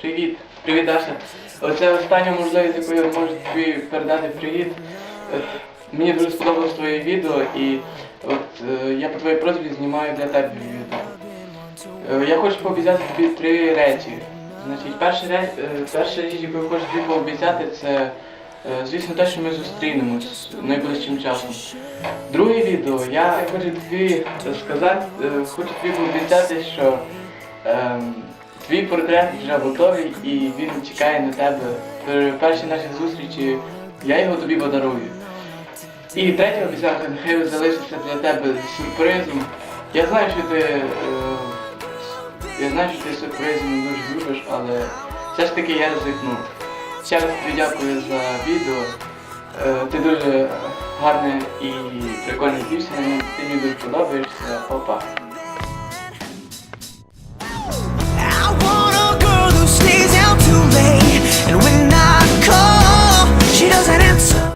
Привіт, привіт, Даша. Оце остання можливість, яку я можу тобі передати привіт. Мені дуже сподобалось твоє відео і от е, я по твоїй просьбі знімаю для тебе відео. Е, я хочу пообіцяти тобі три речі. Значить, перша реч, е, перша річ, яку я хочу тобі пообіцяти, це е, звісно те, що ми зустрінемось найближчим часом. Друге відео, я хочу тобі сказати, е, хочу тобі пообіцяти, що ем, твій портрет вже готовий і він чекає на тебе. При першій нашій зустрічі я його тобі подарую. І третя обіцянка, нехай залишиться для тебе сюрпризом. Я знаю, що ти. е, я знаю, що ти сюрпризи дуже любиш, але все ж таки я ризикну. Ще раз тобі дякую за відео. Е, Ти дуже гарний і прикольний дівчина, ти мені дуже подобаєшся. Опа.